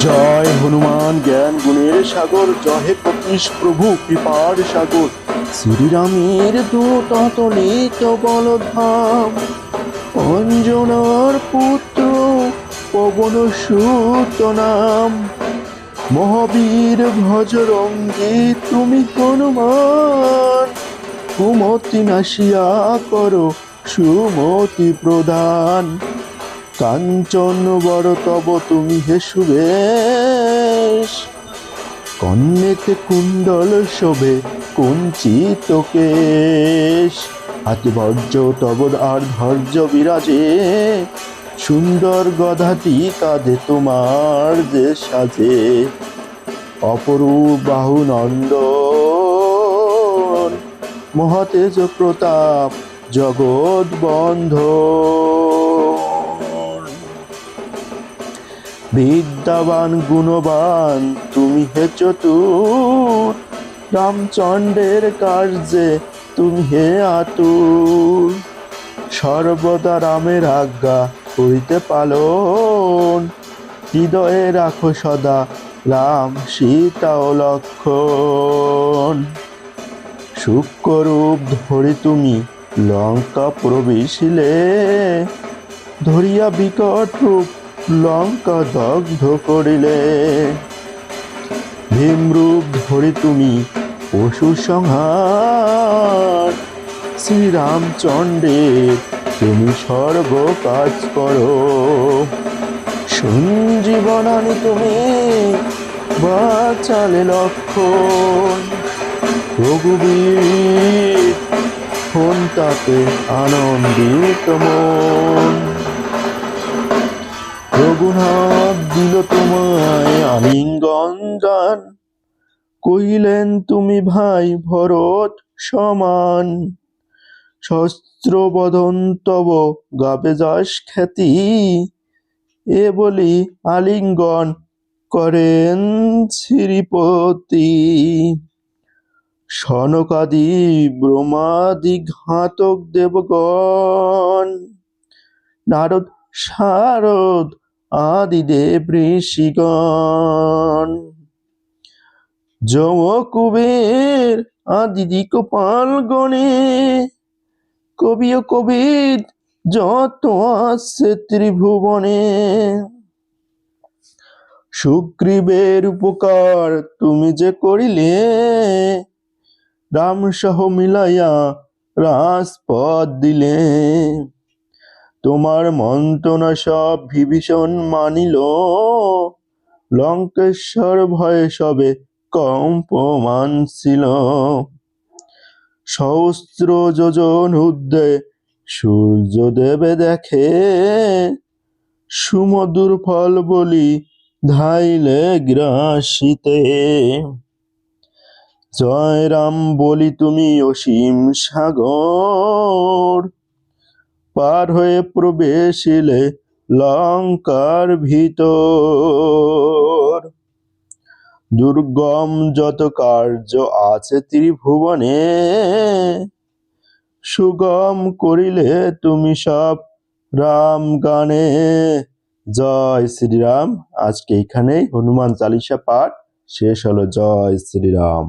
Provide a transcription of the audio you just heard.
জয় হনুমান জ্ঞান গুণের সাগর, জয় হে প্রভু, কৃপার সাগর। শ্রীরামের দূত অতলিত বলধাম অঞ্জনার পুত্র পবন সুত নাম। মহাবীর ভজরঙ্গে তুমি হনুমান। কুমতি নাশিয়া করো সুমতি প্রদান। কাঞ্চন বড় তব তুমি হে সুবেশ। কন্যেতে কুণ্ডল শোভে কুঞ্চিত কেশ। হাতি ভর্য তব আর ধৈর্য বিরাজে। সুন্দর গধাটি কাঁধে তোমার যে সাজে। অপরূপ বাহু নন্দ মহাতেজ প্রতাপ, জগৎ বন্ধ বিদ্যাবান, গুণবান, তুমি হে চতুর। রামচন্দ্রের কার্যে তুমি হে আতুর। সর্বদা রামের আজ্ঞা করিতে পালন। হৃদয়ে রাখো সদা রাম, সীতা ও লক্ষণ। সূক্ষ্মরূপ ধরে তুমি লঙ্কা প্রবেশিলে, ধরিয়া বিকট রূপ লঙ্কা দগ্ধ করিলে। ভীমরূপ ধরে তুমি পশু সংহার। শ্রীরামচন্দ্রের তুমি সর্ব কাজ করো। সঞ্জীবনানি তুমি বাঁচালে লক্ষণ। রঘুবীর ফোন তাতে আনন্দিত মন। কহিলেন, তুমি ভাই ভরত সমান। শস্ত্র বদন তব গাবে যশ খ্যাতি। এ বলি আলিঙ্গন করেন শ্রীপতি। সনকাদি ব্রহ্মাদি ঘাতক দেবগণ। নারদ শারদ আদি দেব ঋষিগণ। যম কুবের আদি দিকপাল গণে। কবি ও কবিদ যত আছে ত্রিভুবনে। সুগ্রীবের উপকার তুমি যে করিলে রাম সহ মিলাইয়া রাজপথ দিলে। তোমার মন্ত্রণা সব বিভীষণ মানিল, লঙ্কেশ্বর ভয়ে সবে কম্পমান ছিল। সহস্র যোজন উদ্দে সূর্য দেবে দেখে, সুমধুর ফল বলি ধাইলে গ্রাসিতে। জয় রাম বলি তুমি অসীম সাগর, পার হয়ে প্রবেশিলে লঙ্কার ভিতর। দুর্গম যত কার্য আছে ত্রিভুবনে, সুগম করিলে তুমি সব রাম গানে। জয় শ্রীরাম। আজকে এখানেই হনুমান চালিসা পাঠ শেষ হলো। জয় শ্রীরাম।